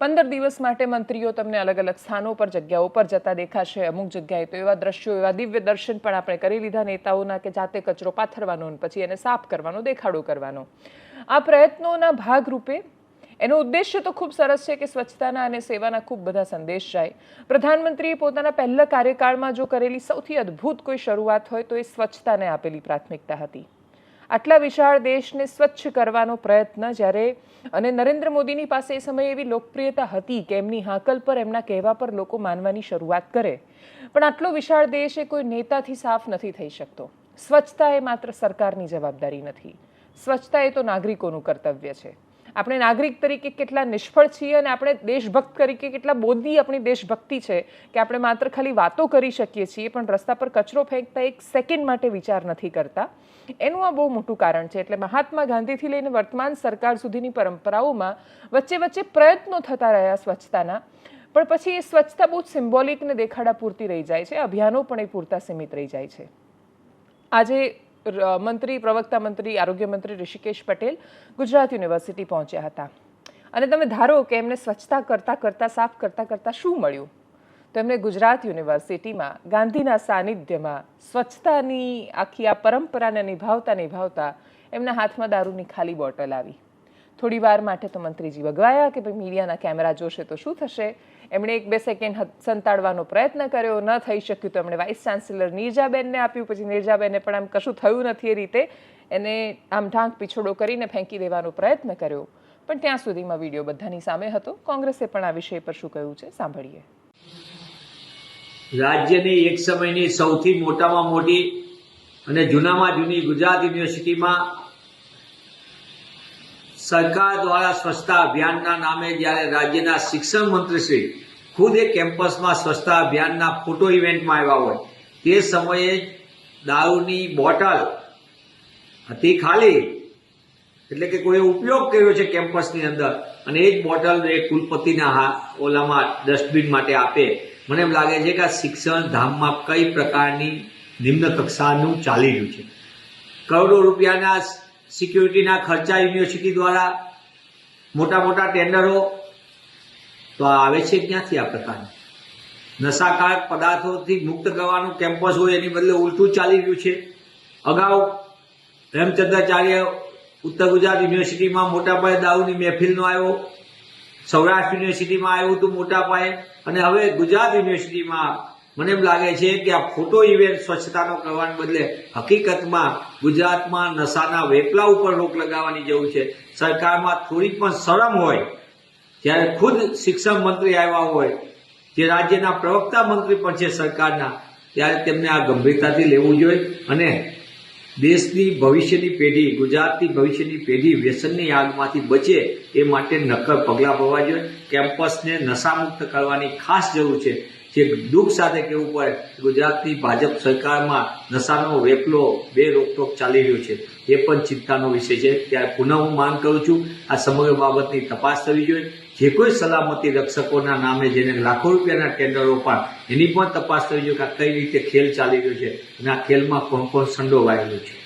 પંદર દિવસ માટે મંત્રીઓ તમને અલગ અલગ સ્થાનો પર, જગ્યાઓ પર જતા દેખાશે, અમુક જગ્યાએ તો એવા દ્રશ્યો, એવા દિવ્ય દર્શન પણ આપણે કરી લીધા નેતાઓના કે જાતે કચરો પાથરવાનો અને પછી એને સાફ કરવાનો, દેખાડો કરવાનો. આ પ્રયત્નોના ભાગરૂપે એનો ઉદ્દેશ્ય તો ખૂબ સરસ છે કે સ્વચ્છતાના અને સેવાના ખૂબ બધા સંદેશ જાય. પ્રધાનમંત્રીએ પોતાના પહેલા કાર્યકાળમાં જો કરેલી સૌથી અદ્ભુત કોઈ શરૂઆત હોય તો એ સ્વચ્છતાને આપેલી પ્રાથમિકતા હતી. આટલા વિશાળ દેશને સ્વચ્છ કરવાનો પ્રયત્ન જ્યારે અને નરેન્દ્ર મોદીની પાસે એ સમયે એવી લોકપ્રિયતા હતી કે એમની હાકલ પર એમના કહેવા પર લોકો માનવાની શરૂઆત કરે. પણ આટલો વિશાળ દેશ એ કોઈ નેતાથી સાફ નથી થઈ શકતો. સ્વચ્છતા એ માત્ર સરકારની જવાબદારી નથી. સ્વચ્છતા એ તો નાગરિકોનું કર્તવ્ય છે. આપણે નાગરિક તરીકે કેટલા નિષ્ફળ છીએ અને આપણે દેશભક્ત તરીકે કેટલા બોધી આપણી દેશભક્તિ છે કે આપણે માત્ર ખાલી વાતો કરી શકીએ છીએ, પણ રસ્તા પર કચરો ફેંકતા એક સેકન્ડ માટે વિચાર નથી કરતા. એનું આ બહુ મોટું કારણ છે. એટલે મહાત્મા ગાંધીથી લઈને વર્તમાન સરકાર સુધીની પરંપરાઓમાં વચ્ચે વચ્ચે પ્રયત્નો થતા રહ્યા સ્વચ્છતાના. પણ પછી એ સ્વચ્છતા બહુ સિમ્બોલિક ને દેખાડા પૂરતી રહી જાય છે. અભિયાનો પણ એ પૂરતા સીમિત રહી જાય છે. આજે મંત્રી, પ્રવક્તા મંત્રી, આરોગ્ય મંત્રી ઋષિકેશ પટેલ ગુજરાત યુનિવર્સિટી પહોંચ્યા હતા. અને તમે ધારો કે એમને સ્વચ્છતા કરતા કરતા, સાફ કરતા કરતા શું મળ્યું? તો એમને ગુજરાત યુનિવર્સિટીમાં ગાંધીના સાનિધ્યમાં સ્વચ્છતાની આખી આ પરંપરાને નિભાવતા નિભાવતા એમના હાથમાં દારૂની ખાલી બોટલ આવી. થોડી વાર માટે તો મંત્રીજી વગવાયા કે ભાઈ મીડિયાના કેમેરા જોશે તો શું થશે? એમણે એક બે સેકન્ડ સંતાડવાનો પ્રયત્ન કર્યો, ન થઈ શક્યું તો એમણે વાઇસ ચાન્સેલર નીરજાબેનને આપ્યું. પછી નીરજાબેને પણ આમ કશું થયું નથી એ રીતે એને આમ ઢાંક પીછોડો કરીને ફેંકી દેવાનો પ્રયત્ન કર્યો. પણ ત્યાં સુધીમાં વીડિયો બધાની સામે હતો. કોંગ્રેસે પણ આ વિષય પર શું કહ્યું છે સાંભળીએ. રાજ્યની એક સમયની સૌથી મોટામાં મોટી અને જૂનામાં જૂની ગુજરાત યુનિવર્સિટીમાં સરકાર દ્વારા સ્વચ્છતા અભિયાનના નામે જ્યારે રાજ્યના શિક્ષણ મંત્રીશ્રી ખુદ એ કેમ્પસમાં સ્વચ્છતા અભિયાનના ફોટો ઇવેન્ટમાં આવ્યા હોય, તે સમયે દારૂની બોટલ હતી ખાલી. એટલે કે કોઈએ ઉપયોગ કર્યો છે કેમ્પસની અંદર અને એ જ બોટલ એ કુલપતિના ઓલામાં ડસ્ટબિન માટે આપે. મને એમ લાગે છે કે આ શિક્ષણ ધામમાં કઈ પ્રકારની નિમ્ન કક્ષાનું ચાલી રહ્યું છે. કરોડો રૂપિયાના સિક્યુરિટીના ખર્ચા યુનિવર્સિટી દ્વારા મોટા મોટા ટેન્ડરો. તો આવે છે ક્યાંથી આ પ્રકારનું? નશાકારક પદાર્થોથી મુક્ત કરવાનું કેમ્પસ હોય એની બદલે ઉલટું ચાલી રહ્યું છે. અગાઉ હેમચંદ્રાચાર્ય ઉત્તર ગુજરાત યુનિવર્સિટીમાં મોટા પાયે દારૂની મહેફિલનો આવ્યો. સૌરાષ્ટ્ર યુનિવર્સિટીમાં આવ્યું હતું મોટા પાયે. અને હવે ગુજરાત યુનિવર્સિટીમાં મને એમ લાગે છે કે આ ફોટો ઇવેન્ટ સ્વચ્છતાનો કરવાને બદલે હકીકતમાં ગુજરાતમાં નશાના વેપલા ઉપર રોક લગાવવાની જરૂર છે. સરકારમાં થોડી પણ શરમ હોય, જ્યારે ખુદ શિક્ષણ મંત્રી આવ્યા હોય, જે રાજ્યના પ્રવક્તા મંત્રી પણ છે સરકારના, ત્યારે તેમને આ ગંભીરતાથી લેવું જોઈએ અને દેશની ભવિષ્યની પેઢી, ગુજરાતની ભવિષ્યની પેઢી વ્યસનની આગમાંથી બચે એ માટે નક્કર પગલાં ભરવા જોઈએ. કેમ્પસને નશામુક્ત કરવાની ખાસ જરૂર છે. જે દુઃખ સાથે કહેવું પડે, ગુજરાતની ભાજપ સરકારમાં નશાનો વેપલો બે રોકટોક ચાલી રહ્યો છે. એ પણ ચિંતાનો વિષય છે. ત્યારે પુનઃ હું માંગ કરું છું, આ સમગ્ર બાબતની તપાસ થવી જોઈએ. જે કોઈ સલામતી રક્ષકોના નામે જેને લાખો રૂપિયાના ટેન્ડરો પણ, એની પણ તપાસ થવી જોઈએ કે કઈ રીતે ખેલ ચાલી રહ્યો છે અને આ ખેલમાં કોણ કોણ સંડોવાયેલું છે.